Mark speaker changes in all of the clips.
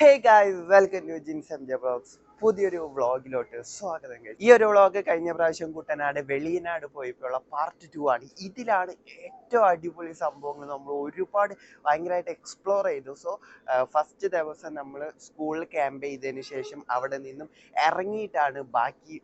Speaker 1: Hey guys welcome to Jins M J blogs പുതിയൊരു വ്ളോഗിലോട്ട് സ്വാഗതം ഈ ഒരു വ്ളോഗ് കഴിഞ്ഞ പ്രാവശ്യം കുട്ടനാട് വെളിയനാട് പോയപ്പോഴുള്ള പാർട്ട് ടു ആണ്. ഇതിലാണ് ഏറ്റവും അടിപൊളി സംഭവങ്ങൾ നമ്മൾ ഒരുപാട് ഭയങ്കരമായിട്ട് എക്സ്പ്ലോർ ചെയ്തു. സോ ഫസ്റ്റ് ദിവസം നമ്മൾ സ്കൂളിൽ ക്യാമ്പ് ചെയ്തതിന് ശേഷം അവിടെ നിന്നും ഇറങ്ങിയിട്ടാണ് ബാക്കി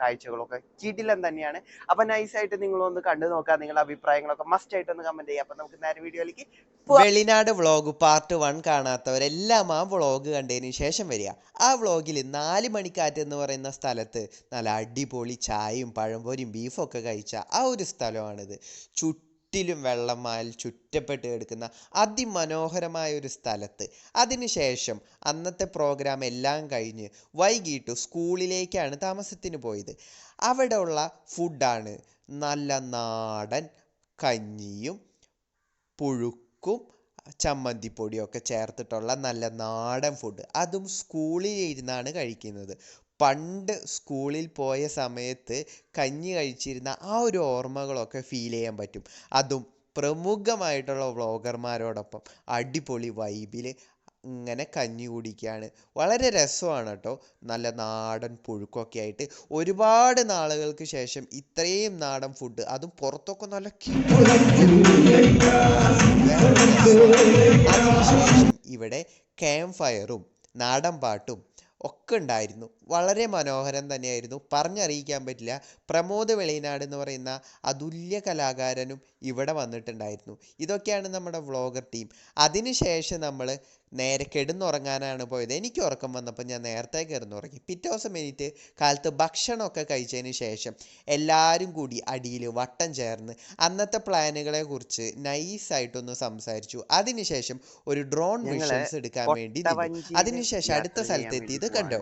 Speaker 1: കാഴ്ചകളൊക്കെ കിടിലം തന്നെയാണ്. അപ്പൊ നൈസായിട്ട് നിങ്ങളൊന്ന് കണ്ടു നോക്കാം. നിങ്ങളുടെ അഭിപ്രായങ്ങളൊക്കെ മസ്റ്റ് ആയിട്ട് ഒന്ന് കമന്റ് ചെയ്യാം. അപ്പൊ നമുക്ക് നേരെ വീഡിയോയിലേക്ക്
Speaker 2: വെളിനാട് വ്ളോഗ് പാർട്ട് വൺ കാണാത്തവരെല്ലാം ആ വ്ളോഗ് കണ്ടതിന് ശേഷം വരിക. ആ വ്ളോഗിൽ നാല് മണിക്കാറ്റ് എന്ന് പറയുന്ന സ്ഥലത്ത് നല്ല അടിപൊളി ചായയും പഴംപൊരിയും ബീഫും ഒക്കെ കഴിച്ച ആ ഒരു സ്ഥലമാണിത്. ചുറ്റിലും വെള്ളമാൽ ചുറ്റപ്പെട്ട് കിടക്കുന്ന അതിമനോഹരമായ ഒരു സ്ഥലത്ത്. അതിനുശേഷം അന്നത്തെ പ്രോഗ്രാം എല്ലാം കഴിഞ്ഞ് വൈകിട്ട് സ്കൂളിലേക്കാണ് താമസത്തിന് പോയത്. അവിടെയുള്ള ഫുഡാണ് നല്ല നാടൻ കഞ്ഞിയും പുഴുക്കും ചമ്മന്തിപ്പൊടിയൊക്കെ ചേർത്തിട്ടുള്ള നല്ല നാടൻ ഫുഡ് അതും സ്കൂളിൽ ഇരുന്നാണ് കഴിക്കുന്നത്. പണ്ട് സ്കൂളിൽ പോയ സമയത്ത് കഞ്ഞി കഴിച്ചിരുന്ന ആ ഒരു ഓർമ്മകളൊക്കെ ഫീൽ ചെയ്യാൻ പറ്റും. അതും പ്രമുഖമായിട്ടുള്ള വ്ളോഗർമാരോടൊപ്പം അടിപൊളി വൈബിൽ ഇങ്ങനെ കഞ്ഞി കുടിക്കുകയാണ് വളരെ രസമാണ് കേട്ടോ നല്ല നാടൻ പുഴുക്കൊക്കെ ആയിട്ട് ഒരുപാട് നാളുകൾക്ക് ശേഷം ഇത്രയും നാടൻ ഫുഡ് അതും പുറത്തൊക്കെ നല്ല ഇവിടെ ക്യാമ്പ് ഫയറും നാടൻ പാട്ടും ഒക്കെ ഉണ്ടായിരുന്നു. വളരെ മനോഹരം തന്നെയായിരുന്നു. പറഞ്ഞറിയിക്കാൻ പറ്റില്ല. പ്രമോദ് വെളിയനാട് എന്ന് പറയുന്ന അതുല്യ കലാകാരനും ഇവിടെ വന്നിട്ടുണ്ടായിരുന്നു. ഇതൊക്കെയാണ് നമ്മുടെ വ്ളോഗർ ടീം. അതിനുശേഷം നമ്മൾ നേരെ കിടന്നുറങ്ങാനാണ് പോയത്. എനിക്ക് ഉറക്കം വന്നപ്പോൾ ഞാൻ നേരത്തെ കിടന്നുറങ്ങി. പിറ്റേ ദിവസം എനിക്ക് കാലത്ത് ഭക്ഷണമൊക്കെ കഴിച്ചതിന് ശേഷം എല്ലാവരും കൂടി അടിയിൽ വട്ടം ചേർന്ന് അന്നത്തെ പ്ലാനുകളെ കുറിച്ച് നൈസായിട്ടൊന്ന് സംസാരിച്ചു. അതിനുശേഷം ഒരു ഡ്രോൺ മിഷൻസ് എടുക്കാൻ വേണ്ടി അതിനുശേഷം അടുത്ത
Speaker 1: യാത്ര ചെയ്യാൻ
Speaker 2: സ്ഥലത്ത് എത്തിയത് കണ്ടോ.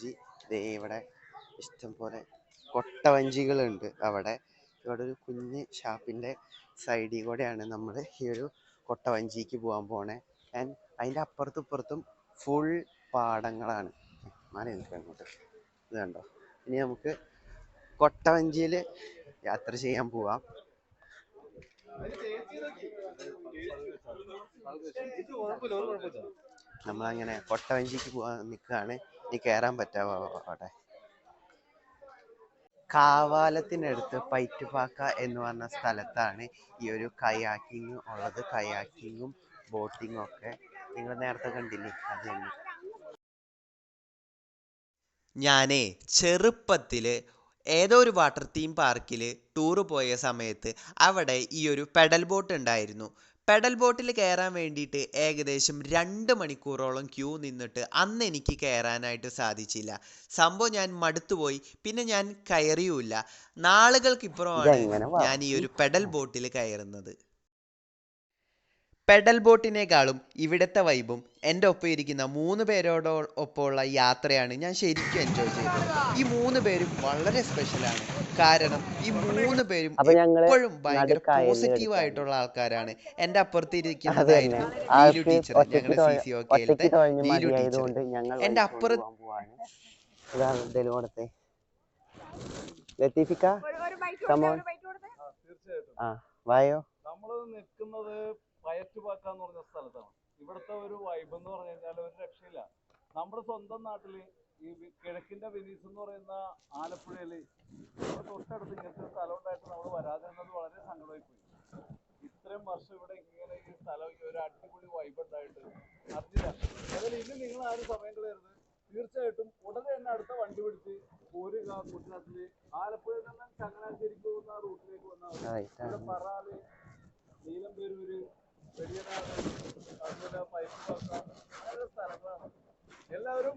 Speaker 1: കൊട്ടവഞ്ചി ദേ ഇവിടെ ഇഷ്ടം പോലെ കൊട്ടവഞ്ചികളുണ്ട് അവിടെ. ഇവിടെ ഒരു കുഞ്ഞ് ഷാപ്പിന്റെ സൈഡിൽ കൂടെയാണ് നമ്മൾ ഈ ഒരു കൊട്ടവഞ്ചിക്ക് പോകാൻ പോണേ. ആൻഡ് അതിന്റെ അപ്പുറത്തും ഇപ്പുറത്തും ഫുൾ പാടങ്ങളാണ്. മാറി നിൽക്കാം അങ്ങോട്ട്. ഇത് കണ്ടോ? ഇനി നമുക്ക് കൊട്ടവഞ്ചിയിൽ യാത്ര ചെയ്യാൻ പോവാം. നമ്മളങ്ങനെ കൊട്ടവഞ്ചിക്ക് പോവാൻ നിൽക്കുകയാണ് ഇനി കയറാൻ പറ്റാവോ അവിടെ? കാവാലത്തിനടുത്ത് പൈറ്റുപാക്ക എന്ന് പറഞ്ഞ സ്ഥലത്താണ് ഈ ഒരു കയാക്കിങ് ഉള്ളത്. കയാക്കിങ്ങും ബോട്ടിങ്ങും ഒക്കെ നിങ്ങൾ നേരത്തെ കണ്ടില്ലേ? അത്
Speaker 2: ഞാനേ ചെറുപ്പത്തിൽ ഏതോ ഒരു വാട്ടർ തീം പാർക്കിൽ ടൂറ് പോയ സമയത്ത് അവിടെ ഈ ഒരു പെഡൽ ബോട്ട് ഉണ്ടായിരുന്നു. പെഡൽ ബോട്ടിൽ കയറാൻ വേണ്ടിയിട്ട് ഏകദേശം രണ്ട് മണിക്കൂറോളം ക്യൂ നിന്നിട്ട് അന്ന് എനിക്ക് കയറാനായിട്ട് സാധിച്ചില്ല. സംഭവം ഞാൻ മടുത്തുപോയി പിന്നെ ഞാൻ കയറിയുമില്ല. നാളുകൾക്കിപ്പുറമാണ് ഞാൻ ഈ ഒരു പെഡൽ ബോട്ടിൽ കയറുന്നത്. പെഡൽ ബോട്ടിനേക്കാളും ഇവിടുത്തെ വൈബും എന്റെ ഒപ്പം ഇരിക്കുന്ന മൂന്ന് പേരോടോ ഒപ്പമുള്ള യാത്രയാണ് ഞാൻ ശരിക്കും എൻജോയ് ചെയ്തത്. ഈ മൂന്ന് പേരും വളരെ സ്പെഷ്യലാണ് കാരണം ഈ മൂന്ന് പേരും എപ്പോഴും ഭയങ്കര പോസിറ്റീവ് ആയിട്ടുള്ള ആൾക്കാരാണ്. എന്റെ അപ്പുറത്ത് ഇരിക്കുന്നതായിരുന്നു
Speaker 1: ആൾക്ക്
Speaker 2: ടീച്ചർ ഞങ്ങളുടെ സി സി ഒ
Speaker 1: ഒറ്റയ്ക്ക് തൊഴഞ്ഞ്
Speaker 2: ലീലു ടീച്ചർ
Speaker 1: വലിച്ചുകൊണ്ട്
Speaker 2: അപ്പുറത്ത്
Speaker 1: ലത്തീഫിക്ക കമോൺ ആ വായോ?
Speaker 3: നമ്മൾ നിൽക്കുന്നത് പയറ്റുപാക്ക എന്ന് പറഞ്ഞ സ്ഥലത്താണ്. ഇവിടുത്തെ ഒരു വൈബ് എന്ന് പറഞ്ഞു കഴിഞ്ഞാൽ ഒരു രക്ഷയില്ല. നമ്മുടെ സ്വന്തം നാട്ടിൽ ഈ കിഴക്കിന്റെ വെനീസ് എന്ന് പറയുന്ന ആലപ്പുഴയിൽ തൊട്ടടുത്ത് ഇങ്ങനത്തെ സ്ഥലം ഉണ്ടായിട്ട് നമ്മൾ വരാതിരുന്നത് വളരെ സങ്കടമായി പോയി ഇത്രയും വർഷം ഇവിടെ ഇങ്ങനെ ഈ സ്ഥലം ഒരു അടിപൊളി വൈബ് ഉണ്ടായിട്ട് അറിഞ്ഞില്ല. അതിൽ ഇനി നിങ്ങൾ ആരും സമയം കളയരുത്. തീർച്ചയായിട്ടും ഉടനെ തന്നെ അടുത്ത വണ്ടി പിടിച്ച് പോരുക കുട്ടനാട്ടിൽ ആലപ്പുഴയിൽ നിന്ന് ചങ്ങനാശ്ശേരിക്ക് പോകുന്ന റൂട്ടിലേക്ക് വന്നാൽ
Speaker 1: പറാൽ
Speaker 3: ഇവിടെ. പറൾ നീലംപേരൂര് വെളിയനാട് അതുപോലെ പൈപ്പ് അങ്ങനെ സ്ഥലങ്ങളാണ്. എല്ലാവരും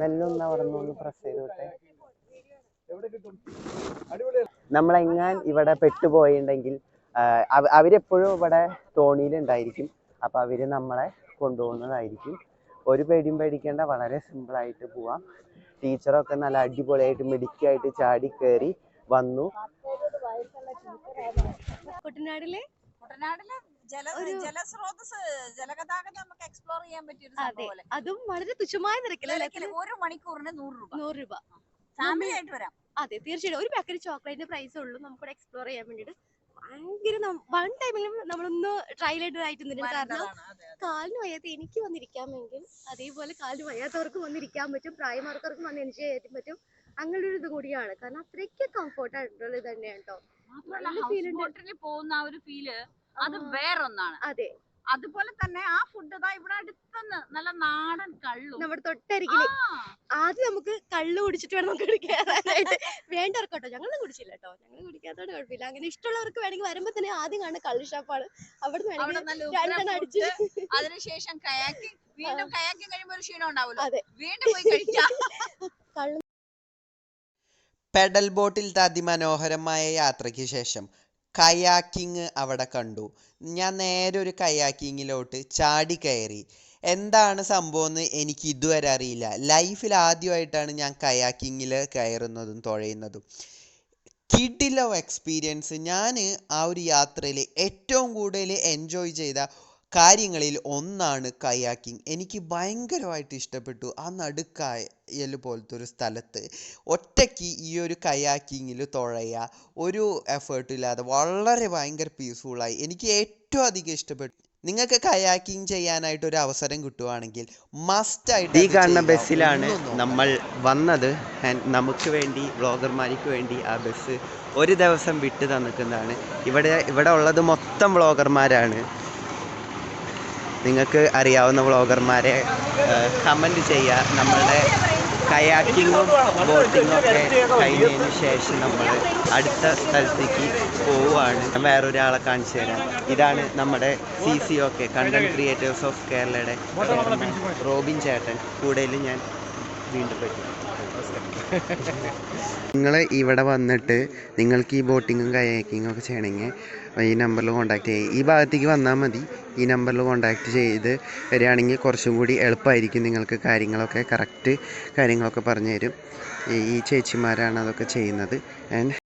Speaker 1: മെല്ലൊന്ന് അവിടെ പ്രസ് ചെയ്ത് വിട്ടെ.
Speaker 3: അടിപൊളിയല്ലേ?
Speaker 1: നമ്മളെങ്ങാൻ ഇവിടെ പെട്ടുപോയിണ്ടെങ്കിൽ അവരെപ്പോഴും ഇവിടെ തോണിയിലുണ്ടായിരിക്കും. അപ്പൊ അവർ നമ്മളെ കൊണ്ടുപോകുന്നതായിരിക്കും. ഒരു പേടിയും പേടിക്കേണ്ട വളരെ സിമ്പിൾ ആയിട്ട് പോവാം. ടീച്ചറൊക്കെ നല്ല അടിപൊളിയായിട്ട് മിടുക്കിയായിട്ട് ചാടി കയറി വന്നു.
Speaker 4: കുട്ടനാടിലെ?
Speaker 5: കുട്ടനാട്ടിലെ ജല ജലസ്രോതസ് ജലഗതാഗതം നമുക്ക് എക്സ്പ്ലോർ ചെയ്യാൻ പറ്റിയ ഒരു
Speaker 4: അതെ.
Speaker 5: സംഭവം പോലെ
Speaker 4: അതും വളരെ തുച്ഛമായ നിരക്കിൽ
Speaker 5: ഒരു മണിക്കൂറിന് നൂറ് രൂപ.
Speaker 4: നൂറ് രൂപ.
Speaker 5: ഫാമിലി ആയിട്ട് വരാം.
Speaker 4: അതെ തീർച്ചയായിട്ടും. ഒരു പാക്കറ്റ് ചോക്ലേറ്റിന്റെ പ്രൈസ് ഉള്ളൂ. നമുക്കിവിടെ എക്സ്പ്ലോർ ചെയ്യാൻ വേണ്ടിട്ട് ഭയങ്കര വൺ ടൈമിലും നമ്മളൊന്ന് ട്രയൽ ആയിട്ട് നിന്നിട്ട് കാരണം. കാലിന് വയ്യാത്ത എനിക്ക് വന്നിരിക്കാമെങ്കിൽ അതേപോലെ കാലിന് വയ്യാത്തവർക്ക് വന്നിരിക്കാൻ പറ്റും. പ്രായമാർക്കവർക്കും വന്ന് എൻജോയ് ചെയ്യാൻ പറ്റും. അങ്ങനെ ഒരു ഇത് കൂടിയാണ്. കാരണം അത്രയ്ക്ക് കംഫർട്ട് ആയിട്ടുള്ള ഇത് തന്നെയാണ് കേട്ടോ
Speaker 5: പോകുന്ന ആ ഒരു ഫീൽ അത് വേറൊന്നാണ്.
Speaker 4: അതെ.
Speaker 5: അതുപോലെ തന്നെ ആ ഫുഡ് ഇതാ ഇവിടെ അടുത്തുനിന്ന് നല്ല നാടൻ കള്ളും.
Speaker 4: നമ്മുടെ
Speaker 5: തൊട്ടരികിൽ.
Speaker 4: ആദ്യം നമുക്ക് കള്ള് കുടിച്ചിട്ട് വേണം നമുക്ക് കയറാനായിട്ട് വേണ്ടവർക്ക് കേട്ടോ ഞങ്ങളും കുടിച്ചില്ല കേട്ടോ ഞങ്ങൾ കുടിക്കാത്തോണ്ട് കുഴപ്പമില്ല. അങ്ങനെ ഇഷ്ടമുള്ളവർക്ക് വേണമെങ്കിൽ വരുമ്പോ തന്നെ ആദ്യം കാണുന്ന കള്ള് ഷാപ്പാണ്. അവിടെ അടിച്ച്
Speaker 5: അതിനുശേഷം കയാക്കി വീണ്ടും കയാക്കി കഴിയുമ്പോൾ ഒരു ക്ഷീണം ഉണ്ടാവുമല്ലോ
Speaker 4: അതെ.
Speaker 5: വീണ്ടും പോയി കഴിക്കാം.
Speaker 4: കള്ള്
Speaker 2: പെഡൽ ബോട്ടിലത്തെ അതിമനോഹരമായ യാത്രയ്ക്ക് ശേഷം കയാക്കിങ് അവിടെ കണ്ടു. ഞാൻ നേരെ ഒരു കയാക്കിങ്ങിലോട്ട് ചാടി കയറി. എന്താണ് സംഭവം എന്ന് എനിക്ക് ഇതുവരെ അറിയില്ല. ലൈഫിൽ ആദ്യമായിട്ടാണ് ഞാൻ കയാക്കിങ്ങിൽ കയറുന്നതും തുഴയുന്നതും. കിഡിലോ എക്സ്പീരിയൻസ് ഞാൻ ആ ഒരു യാത്രയിൽ ഏറ്റവും കൂടുതൽ എൻജോയ് ചെയ്ത കാര്യങ്ങളിൽ ഒന്നാണ് കയാക്കിംഗ്. എനിക്ക് ഭയങ്കരമായിട്ട് ഇഷ്ടപ്പെട്ടു ആ നടുക്കായൽ പോലത്തെ ഒരു സ്ഥലത്ത്. ഒറ്റയ്ക്ക് ഈ ഒരു കയാക്കിങ്ങിൽ തുഴയുക ഒരു എഫേർട്ടില്ലാതെ വളരെ ഭയങ്കര പീസ്ഫുള്ളായി എനിക്ക് ഏറ്റവും അധികം ഇഷ്ടപ്പെട്ടു. നിങ്ങൾക്ക് കയാക്കിംഗ് ചെയ്യാനായിട്ട് ഒരു അവസരം കിട്ടുവാണെങ്കിൽ മസ്റ്റ് ആയിട്ട്
Speaker 1: ഈ കാണുന്ന ബസ്സിലാണ് നമ്മൾ വന്നത്. നമുക്ക് വേണ്ടി വ്ളോഗർമാർക്ക് വേണ്ടി ആ ബസ് ഒരു ദിവസം വിട്ട് തന്നിക്കുന്നതാണ്. ഇവിടെ ഇവിടെ ഉള്ളത് മൊത്തം വ്ളോഗർമാരാണ്. നിങ്ങൾക്ക് അറിയാവുന്ന വ്ളോഗർമാരെ കമന്റ് ചെയ്യുക നമ്മളുടെ കയാക്കിങ്ങും ബോട്ടിങ്ങും ഒക്കെ കഴിഞ്ഞതിന് ശേഷം നമ്മൾ അടുത്ത സ്ഥലത്തേക്ക് പോവുകയാണ്. വേറൊരാളെ കാണിച്ചു തരാം. ഇതാണ് നമ്മുടെ സി സി ഒക്കെ കണ്ടന്റ് ക്രിയേറ്റേഴ്സ് ഓഫ് കേരളയുടെ റോബിൻ ചേട്ടൻ. കൂടുതലും ഞാൻ വീണ്ടും പറ്റും നിങ്ങൾ ഇവിടെ വന്നിട്ട് നിങ്ങൾക്ക് ഈ ബോട്ടിങ്ങും കയാക്കിങ്ങും ഒക്കെ ചെയ്യണമെങ്കിൽ ഈ നമ്പറിൽ കോൺടാക്ട് ചെയ്യുക ഈ ഭാഗത്തേക്ക് വന്നാൽ മതി. ഈ നമ്പറിൽ കോൺടാക്ട് ചെയ്ത് വരികയാണെങ്കിൽ കുറച്ചും കൂടി എളുപ്പമായിരിക്കും നിങ്ങൾക്ക് കാര്യങ്ങളൊക്കെ കറക്റ്റ് കാര്യങ്ങളൊക്കെ പറഞ്ഞു തരും ഈ ചേച്ചിമാരാണ് അതൊക്കെ ചെയ്യുന്നത്. ആൻഡ്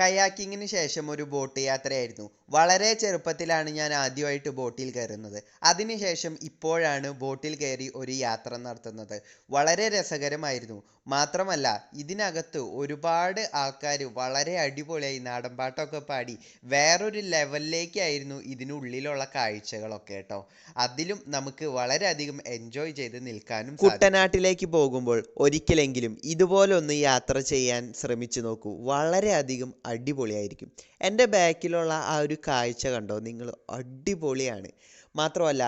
Speaker 2: കയാക്കിങ്ങിന് ശേഷം ഒരു ബോട്ട് യാത്രയായിരുന്നു. വളരെ ചെറുപ്പത്തിലാണ് ഞാൻ ആദ്യമായിട്ട് ബോട്ടിൽ കയറുന്നത്. അതിനുശേഷം ഇപ്പോഴാണ് ബോട്ടിൽ കയറി ഒരു യാത്ര നടത്തുന്നത്. വളരെ രസകരമായിരുന്നു. മാത്രമല്ല ഇതിനകത്ത് ഒരുപാട് ആൾക്കാർ വളരെ അടിപൊളിയായി നാടൻപാട്ടൊക്കെ പാടി വേറൊരു ലെവലിലേക്കായിരുന്നു ഇതിനുള്ളിലുള്ള കാഴ്ചകളൊക്കെ കേട്ടോ. അതിലും നമുക്ക് വളരെയധികം എൻജോയ് ചെയ്ത് നിൽക്കാനും കുട്ടനാട്ടിലേക്ക് പോകുമ്പോൾ ഒരിക്കലെങ്കിലും ഇതുപോലൊന്ന് യാത്ര ചെയ്യാൻ ശ്രമിച്ചു നോക്കൂ. വളരെയധികം അടിപൊളിയായിരിക്കും. എന്റെ ബാക്കിലുള്ള ആ ഒരു കാഴ്ച കണ്ടോ? നിങ്ങൾ അടിപൊളിയാണ്. മാത്രമല്ല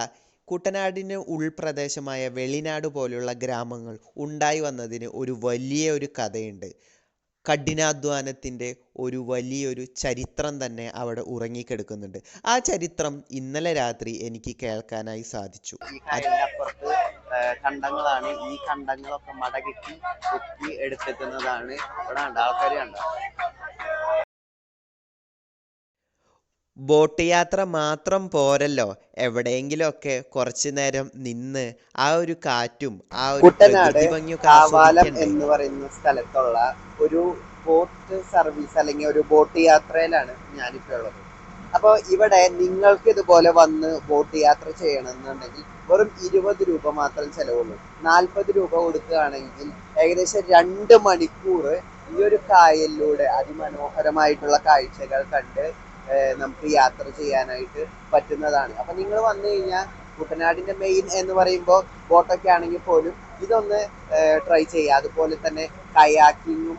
Speaker 2: കുട്ടനാടിന് ഉൾപ്രദേശമായ വെളിനാട് പോലുള്ള ഗ്രാമങ്ങൾ ഉണ്ടായി വന്നതിന് ഒരു വലിയ ഒരു കഥയുണ്ട്. കഠിനാധ്വാനത്തിന്റെ ഒരു വലിയൊരു ചരിത്രം തന്നെ അവിടെ ഉറങ്ങിക്കിടക്കുന്നുണ്ട്. ആ ചരിത്രം ഇന്നലെ രാത്രി എനിക്ക് കേൾക്കാനായി സാധിച്ചു.
Speaker 1: കണ്ടങ്ങളാണ്. ഈ കണ്ടങ്ങളൊക്കെ മടകിട്ടി കുത്തി എടുത്തെത്തുന്നതാണ് ഇവിടെ കണ്ട? ആൾക്കാർ
Speaker 2: ബോട്ട് യാത്ര മാത്രം പോരല്ലോ. എവിടെയെങ്കിലുമൊക്കെ കുറച്ചു നേരം നിന്ന് ആ ഒരു കാറ്റും ആ ഒരു പ്രകൃതി ഭംഗിയൊക്കെ
Speaker 1: കാവാലം
Speaker 2: ആസ്വദിക്കണ്ടേ?
Speaker 1: എന്ന് പറയുന്ന സ്ഥലത്തുള്ള ഒരു ബോട്ട് സർവീസ് അല്ലെങ്കിൽ ഒരു ബോട്ട് യാത്രയിലാണ് ഞാനിപ്പോൾ ഉള്ളത്. അപ്പോൾ ഇവിടെ നിങ്ങൾക്ക് ഇതുപോലെ വന്ന് ബോട്ട് യാത്ര ചെയ്യണമെന്നുണ്ടെങ്കിൽ വെറും ഇരുപത് രൂപ മാത്രം ചെലവുള്ളൂ. നാൽപ്പത് രൂപ കൊടുക്കുകയാണെങ്കിൽ ഏകദേശം രണ്ട് മണിക്കൂർ ഈ ഒരു കായലിലൂടെ അതിമനോഹരമായിട്ടുള്ള കാഴ്ചകൾ കണ്ട് നമുക്ക് യാത്ര ചെയ്യാനായിട്ട് പറ്റുന്നതാണ്. അപ്പൊ നിങ്ങൾ വന്നു കഴിഞ്ഞാൽ കുട്ടനാടിന്റെ മെയിൻ എന്ന് പറയുമ്പോൾ ബോട്ടൊക്കെ ആണെങ്കിൽ പോലും ഇതൊന്ന് ട്രൈ ചെയ്യുക. അതുപോലെ തന്നെ കയാക്കിങ്ങും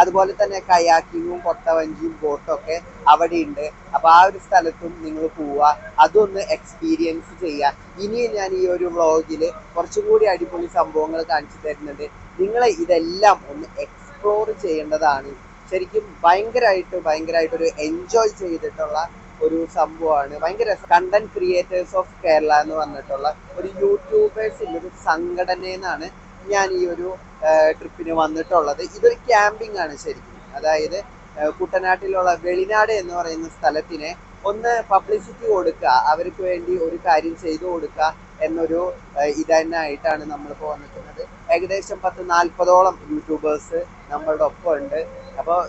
Speaker 1: അതുപോലെ തന്നെ കയാക്കിങ്ങും കൊട്ടവഞ്ചിയും ബോട്ട് ഒക്കെ അവിടെ ഉണ്ട് അപ്പൊ ആ ഒരു സ്ഥലത്തും നിങ്ങൾ പോവുക. അതൊന്ന് എക്സ്പീരിയൻസ് ചെയ്യുക. ഇനിയും ഞാൻ ഈ ഒരു വ്ളോഗിൽ കുറച്ചും കൂടി അടിപൊളി സംഭവങ്ങൾ കാണിച്ചു തരുന്നുണ്ട്. നിങ്ങൾ ഇതെല്ലാം ഒന്ന് എക്സ്പ്ലോർ ചെയ്യേണ്ടതാണ്. ശരിക്കും ഭയങ്കരമായിട്ട് ഭയങ്കരമായിട്ട് ഒരു എൻജോയ് ചെയ്തിട്ടുള്ള ഒരു സംഭവമാണ്. ഭയങ്കര കണ്ടന്റ് ക്രിയേറ്റേഴ്സ് ഓഫ് കേരള എന്ന് പറഞ്ഞിട്ടുള്ള ഒരു യൂട്യൂബേഴ്സിന്റെ ഒരു സംഘടനയെന്നാണ് ഞാൻ ഈ ഒരു ട്രിപ്പിന് വന്നിട്ടുള്ളത്. ഇതൊരു ക്യാമ്പിംഗ് ആണ് ശരിക്കും. അതായത് കുട്ടനാട്ടിലുള്ള വെളിനാട് എന്ന് പറയുന്ന സ്ഥലത്തിനെ ഒന്ന് പബ്ലിസിറ്റി കൊടുക്കുക അവർക്ക് വേണ്ടി ഒരു കാര്യം ചെയ്തു കൊടുക്കുക എന്നൊരു ഇത് തന്നെ ആയിട്ടാണ് നമ്മളിപ്പോൾ വന്നിട്ടുള്ളത്. ഏകദേശം പത്ത് നാൽപ്പതോളം യൂട്യൂബേഴ്സ് നമ്മളുടെ ഒപ്പം ഉണ്ട് അപ്പോൾ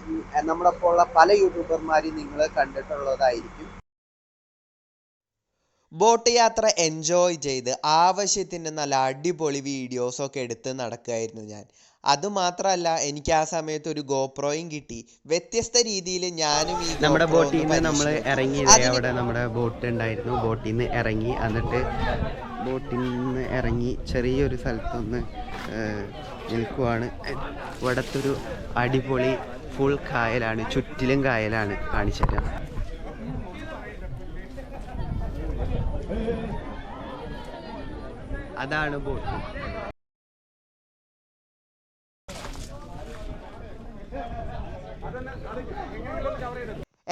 Speaker 1: നമ്മുടെ ഉള്ള പല യൂട്യൂബർമാരെയും നിങ്ങൾ കണ്ടിട്ടുള്ളതായിരിക്കും.
Speaker 2: ബോട്ട് യാത്ര എൻജോയ് ചെയ്ത് ആവശ്യത്തിന് നല്ല അടിപൊളി വീഡിയോസൊക്കെ എടുത്ത് നടക്കുകയായിരുന്നു ഞാൻ. അതുമാത്രമല്ല എനിക്ക് ആ സമയത്ത് ഒരു ഗോപ്രോയും കിട്ടി. വ്യത്യസ്ത രീതിയിൽ ഞാനും ഈ
Speaker 1: നമ്മുടെ ബോട്ടിൽ നിന്ന് നമ്മൾ. ഇറങ്ങി അവിടെ നമ്മുടെ ബോട്ട് ഉണ്ടായിരുന്നു. ബോട്ടിൽ നിന്ന് ഇറങ്ങി എന്നിട്ട് ബോട്ടിൽ നിന്ന് ഇറങ്ങി ചെറിയൊരു സ്ഥലത്തൊന്ന് നിൽക്കുവാണ്. ഇവിടത്തൊരു അടിപൊളി ഫുൾ കായലാണ് ചുറ്റിലും കായലാണ് കാണിച്ചത്. അതാണ് ബോട്ട്.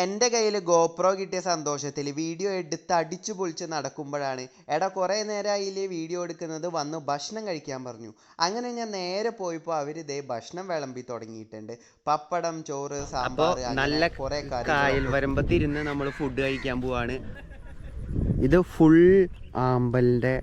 Speaker 2: എന്റെ കയ്യിൽ ഗോപ്രോ കിട്ടിയ സന്തോഷത്തിൽ വീഡിയോ എടുത്ത് അടിച്ചു പൊളിച്ച് നടക്കുമ്പോഴാണ് എടാ കുറേ നേരമായില്ലേ വീഡിയോ എടുക്കുന്നത് വന്ന് ഭക്ഷണം കഴിക്കാൻ പറഞ്ഞു. അങ്ങനെ ഞാൻ നേരെ പോയപ്പോൾ അവർ ഇതേ ഭക്ഷണം വിളമ്പി തുടങ്ങിയിട്ടുണ്ട്. പപ്പടം ചോറ് സാമ്പാർ
Speaker 1: നല്ല
Speaker 2: കുറേ
Speaker 1: കായൽ വരമ്പത്തിരുന്ന് നമ്മൾ ഫുഡ് കഴിക്കാൻ പോവാണ്. ഇത് ഫുൾ ആമ്പലിന്റെ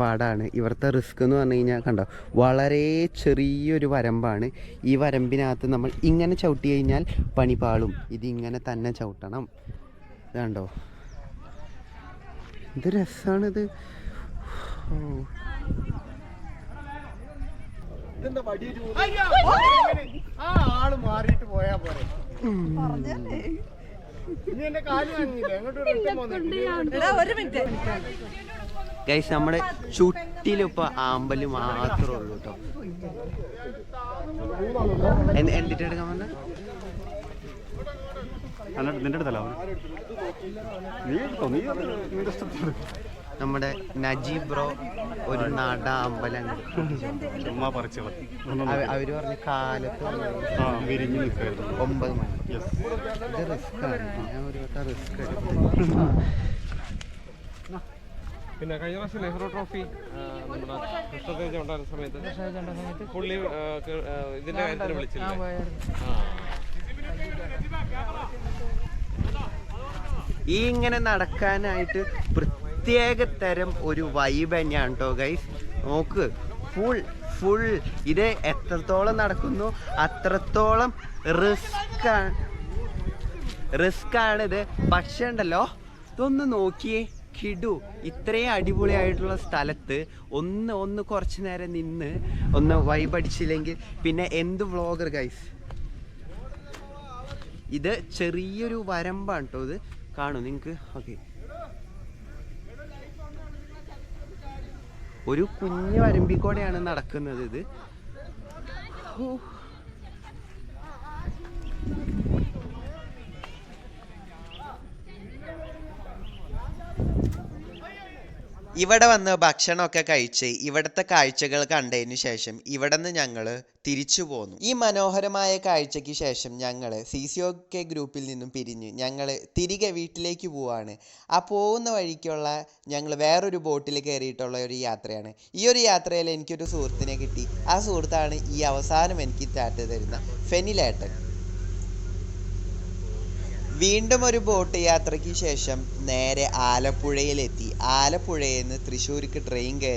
Speaker 1: പാടാണ്. ഇവിടുത്തെ റിസ്ക് എന്ന് പറഞ്ഞു കഴിഞ്ഞാൽ കണ്ടോ വളരെ ചെറിയൊരു വരമ്പാണ്. ഈ വരമ്പിനകത്ത് നമ്മൾ ഇങ്ങനെ ചവിട്ടി കഴിഞ്ഞാൽ പണി പാളും. ഇതിങ്ങനെ തന്നെ ചവിട്ടണം. ഇതാണ്ടോ? കണ്ടോ ഇത് രസമാണിത്
Speaker 6: ആ ആൾ മാറിയിട്ട് പോയാ പോരെ.
Speaker 1: ഗൈസ് നമ്മുടെ ചുട്ടിലിപ്പൊ ആമ്പൽ മാത്രമേ ഉള്ളൂ കേട്ടോ എന്തിട്ട് എടുക്കാൻ പറഞ്ഞ
Speaker 6: നിന്റെ അടുത്തല്ല. നീ നീ നിന്റെ
Speaker 1: നമ്മുടെ നജീബ് ബ്രോ ഒരു നട അമ്പലം.
Speaker 6: ചുമ്മാ പറിച്ചു
Speaker 1: അവ- അവർ പറഞ്ഞ കാലത്ത്
Speaker 6: ആ വിരിഞ്ഞ് നിൽക്കായിരുന്നു
Speaker 1: ഒമ്പത് മണി. ഇത് റിസ്ക് ആണ്. ഞാൻ ഒരു വട്ടം റിസ്ക് എടുത്തു.
Speaker 7: പിന്നെ കഴിഞ്ഞ പ്രാവശ്യം നെഹ്റു ട്രോഫി നമ്മുടെ കൃഷ്ണതേജ ഉണ്ടായിരുന്ന സമയത്ത് പുള്ളി ഇതിന്റെ കാര്യത്തിന് വിളിച്ചില്ല?
Speaker 1: ഈ ഇങ്ങനെ നടക്കാനായിട്ട് പ്രത്യേക തരം ഒരു വൈബ് തന്നെയാണ് കേട്ടോ ഗൈസ് നോക്ക് ഫുൾ ഫുൾ ഇത് എത്രത്തോളം നടക്കുന്നു അത്രത്തോളം റിസ്ക് റിസ്ക് ആണിത്. പക്ഷേ ഉണ്ടല്ലോ ഇതൊന്ന് നോക്കിയേ കിടു. ഇത്രയും അടിപൊളിയായിട്ടുള്ള സ്ഥലത്ത് ഒന്ന് ഒന്ന് കുറച്ച് നേരം നിന്ന് ഒന്ന് വൈബ് അടിച്ചില്ലെങ്കിൽ പിന്നെ എന്ത് വ്ളോഗർ ഗൈസ് ഇത് ചെറിയൊരു വരമ്പാണ് കേട്ടോ ഇത്. കാണും നിങ്ങൾക്ക് ഓക്കെ ഒരു കുഞ്ഞു വരമ്പിക്കൂടെയാണ് നടക്കുന്നത് ഇത്.
Speaker 2: ഇവിടെ വന്ന് ഭക്ഷണമൊക്കെ കഴിച്ച് ഇവിടുത്തെ കാഴ്ചകൾ കണ്ടതിന് ശേഷം ഇവിടെ നിന്ന് ഞങ്ങൾ തിരിച്ചു പോന്നു. ഈ മനോഹരമായ കാഴ്ചയ്ക്ക് ശേഷം ഞങ്ങൾ സി സി ഒ കെ ഗ്രൂപ്പിൽ നിന്നും പിരിഞ്ഞ് ഞങ്ങൾ തിരികെ വീട്ടിലേക്ക് പോവാണ്. ആ പോകുന്ന വഴിക്കുള്ള ഞങ്ങൾ വേറൊരു ബോട്ടിൽ കയറിയിട്ടുള്ള ഒരു യാത്രയാണ്. ഈ ഒരു യാത്രയിൽ എനിക്കൊരു സുഹൃത്തിനെ കിട്ടി. ആ സുഹൃത്താണ് ഈ അവസാനം എനിക്ക് ടാറ്റ് തരുന്ന ഫെനിലേട്ടൻ. വീണ്ടും ഒരു ബോട്ട് യാത്രയ്ക്ക് ശേഷം നേരെ ആലപ്പുഴയിലെത്തി. ആലപ്പുഴയിൽ നിന്ന് തൃശ്ശൂർക്ക് ട്രെയിൻ കയറി